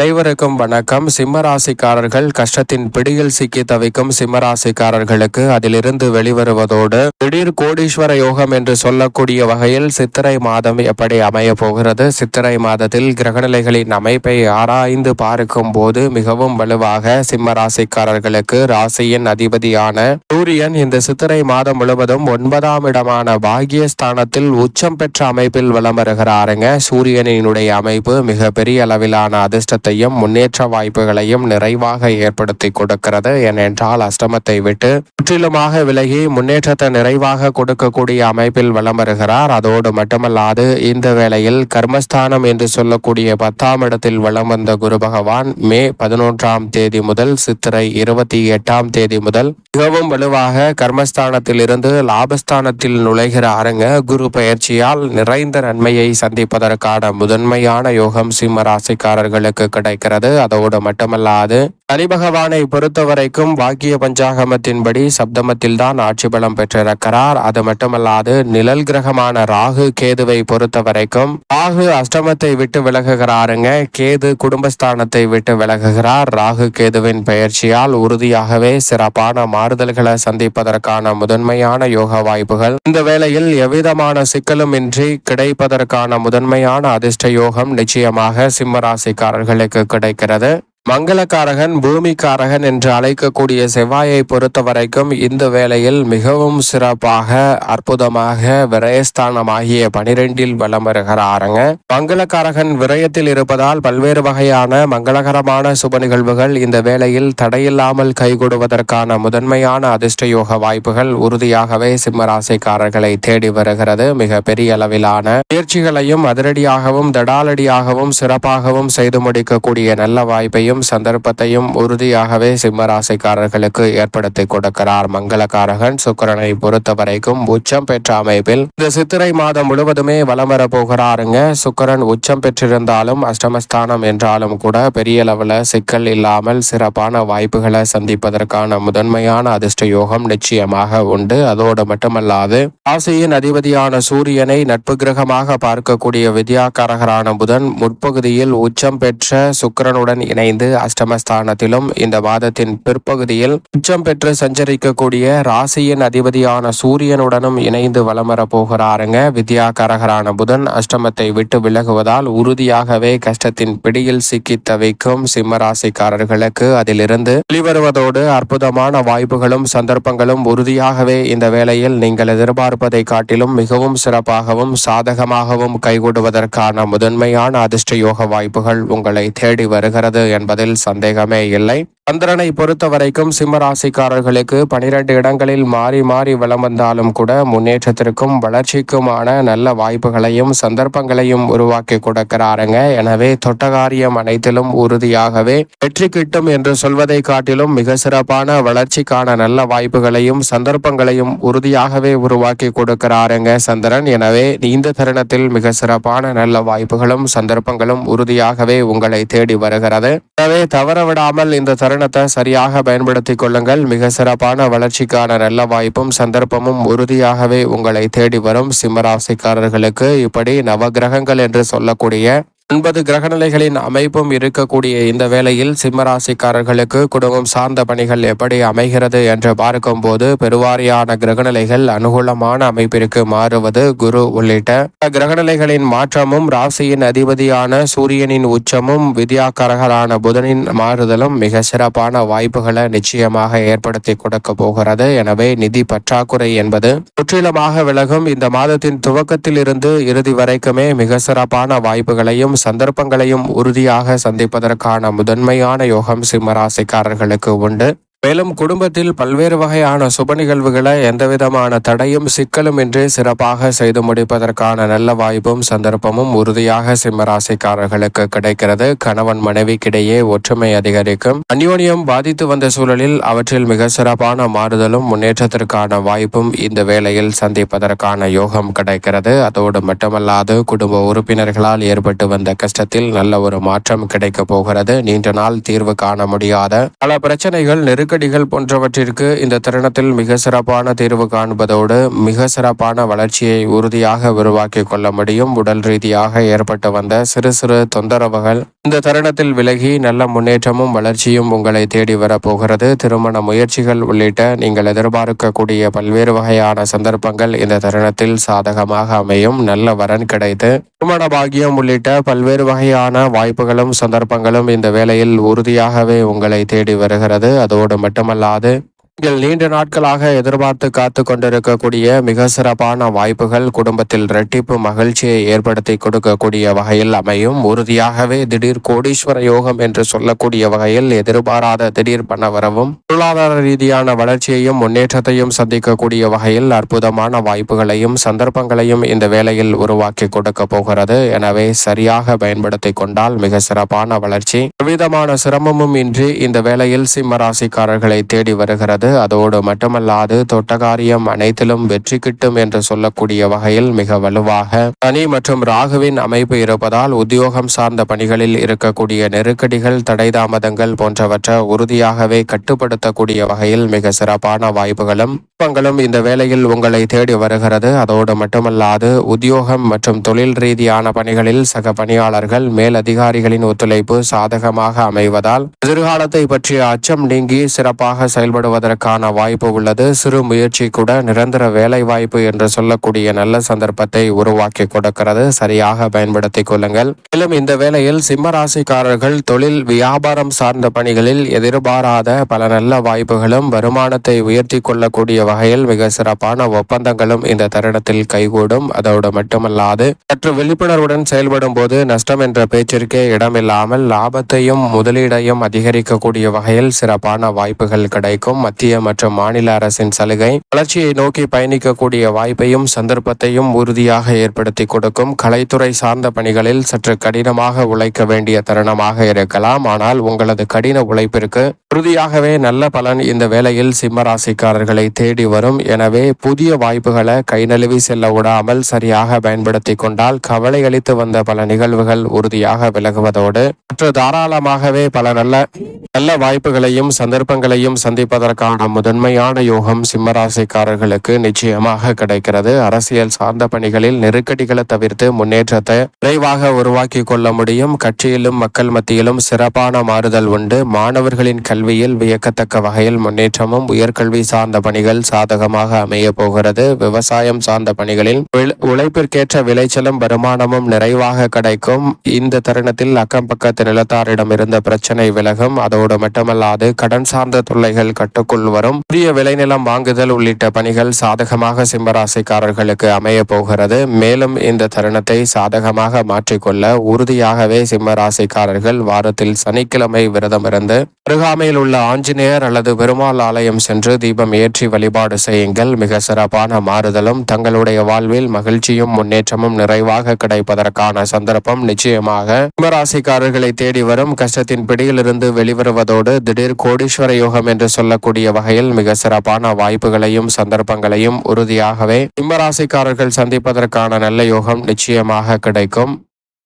அனைவருக்கும் வணக்கம். சிம்மராசிக்காரர்கள் கஷ்டத்தின் பிடியில் சிக்கி தவிக்கும் சிம்மராசிக்காரர்களுக்கு அதிலிருந்து வெளிவருவதோடு திடீர் கோடீஸ்வர யோகம் என்று சொல்லக்கூடிய வகையில் சித்திரை மாதம் எப்படி அமைய போகிறது? சித்திரை மாதத்தில் கிரகநிலைகளின் அமைப்பை ஆராய்ந்து பார்க்கும் போது மிகவும் வலுவாக சிம்மராசிக்காரர்களுக்கு ராசியின் அதிபதியான சூரியன் இந்த சித்திரை மாதம் முழுவதும் ஒன்பதாம் இடமான பாகியஸ்தானத்தில் உச்சம் பெற்ற அமைப்பில் வலம் வருகிறாருங்க. சூரியனினுடைய அமைப்பு மிக பெரிய அளவிலான அதிர்ஷ்டத்தையும் முன்னேற்ற வாய்ப்புகளையும் நிறைவாக ஏற்படுத்தி கொடுக்கிறது ஏனென்றால் அஷ்டமத்தை விட்டு முற்றிலுமாக விலகி முன்னேற்றத்தை நிறைவாக கொடுக்கக்கூடிய அமைப்பில் வலம் வருகிறார். அதோடு மட்டுமல்லாது இந்த வேளையில் கர்மஸ்தானம் என்று சொல்லக்கூடிய பத்தாம் இடத்தில் வலம் வந்த குரு பகவான் மே பதினொன்றாம் தேதி முதல் சித்திரை இருபத்தி எட்டாம் தேதி முதல் மிகவும் வலுவாக கர்மஸ்தானத்தில் இருந்து லாபஸ்தானத்தில் நுழைகிறாருங்க குரு பயிற்சியால் நிறைந்த நன்மையை சந்திப்பதற்கான முதன்மையான யோகம் சிம்ம ராசிக்காரர்களுக்கு கிடைக்கிறது. அதோடு மட்டுமல்லாது சனி பொறுத்தவரைக்கும் பொறுத்த வரைக்கும் வாக்கிய பஞ்சாகமத்தின்படி சப்தமத்தில் தான் ஆட்சி பலம் பெற்றிருக்கிறார். அது மட்டுமல்லாது நிழல் கிரகமான ராகு கேதுவை பொறுத்த வரைக்கும் ராகு அஷ்டமத்தை விட்டு விலகுகிறாருங்க. கேது குடும்பஸ்தானத்தை விட்டு விலகுகிறார். ராகு கேதுவின் பெயர்ச்சியால் உறுதியாகவே சிறப்பான மாறுதல்களை சந்திப்பதற்கான முதன்மையான யோக வாய்ப்புகள். இந்த வேளையில் எவ்விதமான சிக்கலும் இன்றி கிடைப்பதற்கான முதன்மையான அதிர்ஷ்ட யோகம் நிச்சயமாக சிம்மராசிக்காரர்களுக்கு கிடைக்கிறது. மங்களக்காரகன் பூமிக்காரகன் என்று அழைக்கக்கூடிய செவ்வாயை பொறுத்த வரைக்கும் இந்த வேளையில் மிகவும் சிறப்பாக அற்புதமாக விரயஸ்தானமாகிய பனிரெண்டில் வலம் வருகிறாருங்க. மங்களக்காரகன் விரயத்தில் இருப்பதால் பல்வேறு வகையான மங்களகரமான சுப நிகழ்வுகள் இந்த வேளையில் தடையில்லாமல் கைகூடுவதற்கான முதன்மையான அதிர்ஷ்ட யோக வாய்ப்புகள் உறுதியாகவே சிம்மராசிக்காரர்களை தேடி வருகிறது. மிக பெரிய அளவிலான முயற்சிகளையும் அதிரடியாகவும் தடாலடியாகவும் சிறப்பாகவும் செய்து முடிக்கக்கூடிய நல்ல வாய்ப்பையும் வாய்ப்பையும் சந்தர்ப்பத்தையும் உறுதியாகவே சிம்மராசிக்காரர்களுக்கு ஏற்படுத்தி கொடுக்கிறார். மங்களக்காரகன் சுக்கரனை பொறுத்த வரைக்கும் உச்சம் பெற்ற அமைப்பில் இந்த சித்திரை மாதம் முழுவதுமே வலம் வர போகிறாருங்க. சுக்கரன் உச்சம் பெற்றிருந்தாலும் அஷ்டமஸ்தானம் என்றாலும் கூட பெரிய அளவில் சிக்கல் இல்லாமல் சிறப்பான வாய்ப்புகளை சந்திப்பதற்கான முதன்மையான அதிர்ஷ்ட யோகம் நிச்சயமாக உண்டு. அதோடு மட்டுமல்லாது ராசியின் அதிபதியான சூரியனை நட்பு கிரகமாக பார்க்கக்கூடிய வித்யாக்காரகரான புதன் முற்பகுதியில் உச்சம் பெற்ற சுக்கரனுடன் இணைந்து அஷ்டமஸ்தானத்திலும் இந்த மாதத்தின் பிற்பகுதியில் உச்சம் பெற்று சஞ்சரிக்கக்கூடிய ராசியின் அதிபதியான சூரியனுடனும் இணைந்து வலம் வர போகிறாருங்க. வித்யா கரகரான புதன் அஷ்டமத்தை விட்டு விலகுவதால் உறுதியாகவே கஷ்டத்தின் பிடியில் சிக்கி தவிக்கும் சிம்மராசிக்காரர்களுக்கு அதிலிருந்து வெளிவருவதோடு அற்புதமான வாய்ப்புகளும் சந்தர்ப்பங்களும் உறுதியாகவே இந்த வேளையில் நீங்கள் எதிர்பார்ப்பதை காட்டிலும் மிகவும் சிறப்பாகவும் சாதகமாகவும் கைகூடுவதற்கான முதன்மையான அதிர்ஷ்ட யோக வாய்ப்புகள் உங்களை தேடி வருகிறது என்பதில் சந்தேகமே இல்லை. சந்திரனை பொறுத்த வரைக்கும் சிம்ம ராசிக்காரர்களுக்கு பனிரெண்டு இடங்களில் மாறி மாறி வலம் வந்தாலும் கூட முன்னேற்றத்திற்கும் வளர்ச்சிக்குமான நல்ல வாய்ப்புகளையும் சந்தர்ப்பங்களையும் உருவாக்கி கொடுக்கிறாருங்க. எனவே தொட்டகாரியம் அனைத்திலும் உறுதியாகவே வெற்றி கிட்டும் என்று சொல்வதை காட்டிலும் மிக சிறப்பான வளர்ச்சிக்கான நல்ல வாய்ப்புகளையும் சந்தர்ப்பங்களையும் உறுதியாகவே உருவாக்கி கொடுக்கிறாருங்க சந்திரன். எனவே இந்த தருணத்தில் மிக சிறப்பான நல்ல வாய்ப்புகளும் சந்தர்ப்பங்களும் உறுதியாகவே உங்களை தேடி வருகிறது. எனவே தவற விடாமல் இந்த தருணத்தை சரியாக பயன்படுத்தி கொள்ளுங்கள். மிக சிறப்பான வளர்ச்சிக்கான நல்ல வாய்ப்பும் சந்தர்ப்பமும் உறுதியாகவே உங்களை தேடி வரும் சிம்மராசிக்காரர்களுக்கு இப்படி நவகிரகங்கள் என்று சொல்லக்கூடிய ஒன்பது கிரகநிலைகளின் அமைப்பும் இருக்கக்கூடிய இந்த வேளையில் சிம்மராசிக்காரர்களுக்கு குடும்பம் சார்ந்த பணிகள் எப்படி அமைகிறது என்று பார்க்கும்போது பெருவாரியான கிரகநிலைகள் அனுகூலமான அமைப்பிற்கு மாறுவது குரு உள்ளிட்ட கிரகநிலைகளின் மாற்றமும் ராசியின் அதிபதியான சூரியனின் உச்சமும் வித்யாக்காரகரான புதனின் மாறுதலும் மிக சிறப்பான வாய்ப்புகளை நிச்சயமாக ஏற்படுத்தி கொடுக்க போகிறது. எனவே நிதி பற்றாக்குறை என்பது முற்றிலுமாக விலகும். இந்த மாதத்தின் துவக்கத்தில் இருந்து இறுதி வரைக்குமே மிக சிறப்பான வாய்ப்புகளையும் சந்தர்ப்பங்களையும் உறுதியாக சந்திப்பதற்கான முதன்மையான யோகம் சிம்மராசிக்காரர்களுக்கு உண்டு. மேலும் குடும்பத்தில் பல்வேறு வகையான சுப நிகழ்வுகளை எந்தவிதமான தடையும் சிக்கலும் இன்றி சிறப்பாக செய்து முடிப்பதற்கான நல்ல வாய்ப்பும் சந்தர்ப்பமும் உறுதியாக சிம்மராசிக்காரர்களுக்கு கிடைக்கிறது. கணவன் மனைவிக்கிடையே ஒற்றுமை அதிகரிக்கும். அந்யோன்யம் பாதித்து வந்த சூழலில் அவற்றில் மிக சிறப்பான மாறுதலும் முன்னேற்றத்திற்கான வாய்ப்பும் இந்த வேளையில் சந்திப்பதற்கான யோகம் கிடைக்கிறது. அதோடு மட்டுமல்லாது குடும்ப உறுப்பினர்களால் ஏற்பட்டு வந்த கஷ்டத்தில் நல்ல ஒரு மாற்றம் கிடைக்க போகிறது. நீண்ட நாள் தீர்வு காண முடியாத பல பிரச்சனைகள் நெருக்கடி நெருக்கடிகள் போன்றவற்றிற்கு இந்த தருணத்தில் மிக சிறப்பான தீர்வு காண்பதோடு மிக சிறப்பான வளர்ச்சியை உறுதியாக உருவாக்கி கொள்ள முடியும். உடல் ரீதியாக ஏற்பட்டு வந்த சிறு சிறு தொந்தரவுகள் இந்த தருணத்தில் விலகி நல்ல முன்னேற்றமும் வளர்ச்சியும் உங்களை தேடி வரப்போகிறது. திருமண முயற்சிகள் உள்ளிட்ட நீங்கள் எதிர்பார்க்கக்கூடிய பல்வேறு வகையான சந்தர்ப்பங்கள் இந்த தருணத்தில் சாதகமாக அமையும். நல்ல வரன் கிடைத்து திருமண பாகியம் உள்ளிட்ட பல்வேறு வகையான வாய்ப்புகளும் சந்தர்ப்பங்களும் இந்த வேளையில் உறுதியாகவே உங்களை தேடி வருகிறது. அதோடு மட்டுமல்லாது நீங்கள் நீண்ட நாட்களாக எதிர்பார்த்து காத்து கொண்டிருக்கக்கூடிய மிக சிறப்பான வாய்ப்புகள் குடும்பத்தில் இரட்டிப்பு மகிழ்ச்சியை ஏற்படுத்தி கொடுக்கக்கூடிய வகையில் அமையும். உறுதியாகவே திடீர் கோடீஸ்வர யோகம் என்று சொல்லக்கூடிய வகையில் எதிர்பாராத திடீர் பணவரவும் பொருளாதார ரீதியான வளர்ச்சியையும் முன்னேற்றத்தையும் சந்திக்கக்கூடிய வகையில் அற்புதமான வாய்ப்புகளையும் சந்தர்ப்பங்களையும் இந்த வேளையில் உருவாக்கி கொடுக்க போகிறது. எனவே சரியாக பயன்படுத்தி கொண்டால் மிக சிறப்பான வளர்ச்சி. எவ்விதமான சிரமமும் இன்றி இந்த வேளையில் சிம்ம ராசிக்காரர்களை தேடி வருகிறது. அதோடு மட்டுமல்லாது தொட்டகாரியம் அனைத்திலும் வெற்றி கிட்டும் என்று சொல்லக்கூடிய வகையில் மிக வலுவாக சனி மற்றும் ராகுவின் அமைப்பு இருப்பதால் உத்தியோகம் சார்ந்த பணிகளில் இருக்கக்கூடிய நெருக்கடிகள் தடை தாமதங்கள் போன்றவற்றை உறுதியாகவே கட்டுப்படுத்தக்கூடிய வகையில் மிக சிறப்பான வாய்ப்புகளும் பங்களும் இந்த வேளையில் உங்களை தேடி வருகிறது. அதோடு மட்டுமல்லாது உத்தியோகம் மற்றும் தொழில் ரீதியான பணிகளில் சக பணியாளர்கள் மேல் அதிகாரிகளின் ஒத்துழைப்பு சாதகமாக அமைவதால் எதிர்காலத்தை பற்றிய அச்சம் நீங்கி சிறப்பாக செயல்படுவதற்கு செயல்படுவதற்கான வாய்ப்பு உள்ளது. சிறு முயற்சி கூட நிரந்தர வேலை வாய்ப்பு என்று சொல்லக்கூடிய நல்ல சந்தர்ப்பத்தை உருவாக்கி கொடுக்கிறது. சரியாக பயன்படுத்திக் கொள்ளுங்கள். மேலும் இந்த வேளையில் சிம்ம ராசிக்காரர்கள் தொழில் வியாபாரம் சார்ந்த பணிகளில் எதிர்பாராத பல நல்ல வாய்ப்புகளும் வருமானத்தை உயர்த்தி கொள்ளக்கூடிய வகையில் மிக சிறப்பான ஒப்பந்தங்களும் இந்த தருணத்தில் கைகூடும். அதோடு மட்டுமல்லாது சற்று விழிப்புணர்வுடன் செயல்படும் போது நஷ்டம் என்ற பேச்சிற்கே இடமில்லாமல் லாபத்தையும் முதலீடையும் அதிகரிக்கக்கூடிய வகையில் சிறப்பான வாய்ப்புகள் கிடைக்கும். மத்திய மற்றும் மாநில அரசின் சலுகை. வளர்ச்சியை நோக்கி பயணிக்கக்கூடிய வாய்ப்பையும் சந்தர்ப்பத்தையும் உறுதியாக ஏற்படுத்தி கொடுக்கும் கலைத்துறை சார்ந்த பணிகளில் சற்று கடினமாக உழைக்க வேண்டிய தருணமாக இருக்கலாம். ஆனால் உங்களது கடின உழைப்பிற்கு உறுதியாகவே நல்ல பலன் இந்த வேளையில் சிம்மராசிக்காரர்களை தேடி வரும். எனவே புதிய வாய்ப்புகளை கை நழுவி செல்ல விடாமல் சரியாக பயன்படுத்தி கொண்டால் கவலை அளித்து வந்த பல நிகழ்வுகள் உறுதியாக விலகுவதோடு மற்ற தாராளமாகவே பல நல்ல நல்ல வாய்ப்புகளையும் சந்தர்ப்பங்களையும் சந்திப்பதற்கான முதன்மையான யோகம் சிம்மராசிக்காரர்களுக்கு நிச்சயமாக கிடைக்கிறது. அரசியல் சார்ந்த பணிகளில் நெருக்கடிகளை தவிர்த்து முன்னேற்றத்தை விரைவாக உருவாக்கி கொள்ள முடியும். கட்சியிலும் மக்கள் மத்தியிலும் சிறப்பான மாறுதல் உண்டு. மாணவர்களின் கல்வி கல்வியில் வியக்கத்தக்க வகையில் முன்னேற்றமும் உயர்கல்வி சார்ந்த பணிகள் சாதகமாக அமைய போகிறது. விவசாயம் சார்ந்த பணிகளில் உழைப்பிற்கேற்ற விளைச்சலும் வருமானமும் நிறைவாக கிடைக்கும். இந்த தருணத்தில் அக்கம் பக்கத்து நிலத்தாரிடம் இருந்த பிரச்சனை விலகும். அதோடு மட்டுமல்லாது கடன் சார்ந்த தொல்லைகள் கட்டுக்குள் வரும். புதிய விளைநிலம் வாங்குதல் உள்ளிட்ட பணிகள் சாதகமாக சிம்மராசிக்காரர்களுக்கு அமைய போகிறது. மேலும் இந்த தருணத்தை சாதகமாக மாற்றிக்கொள்ள உறுதியாகவே சிம்மராசிக்காரர்கள் வாரத்தில் சனிக்கிழமை விரதம் இருந்து அருகாமையில் உள்ள ஆஞ்சநேயர் அல்லது பெருமாள் ஆலயம் சென்று தீபம் ஏற்றி வழிபாடு செய்யுங்கள். மிக சிறப்பான மாறுதலும் தங்களுடைய வாழ்வில் மகிழ்ச்சியும் முன்னேற்றமும் நிறைவாக கிடைப்பதற்கான சந்தர்ப்பம் நிச்சயமாக. கும்பராசிக்காரர்களை தேடி வரும். கஷ்டத்தின் பிடியிலிருந்து வெளிவருவதோடு திடீர் கோடீஸ்வர யோகம் என்று சொல்லக்கூடிய வகையில் மிக சிறப்பான வாய்ப்புகளையும் சந்தர்ப்பங்களையும் உறுதியாகவே கும்பராசிக்காரர்கள் சந்திப்பதற்கான நல்ல யோகம் நிச்சயமாக கிடைக்கும்.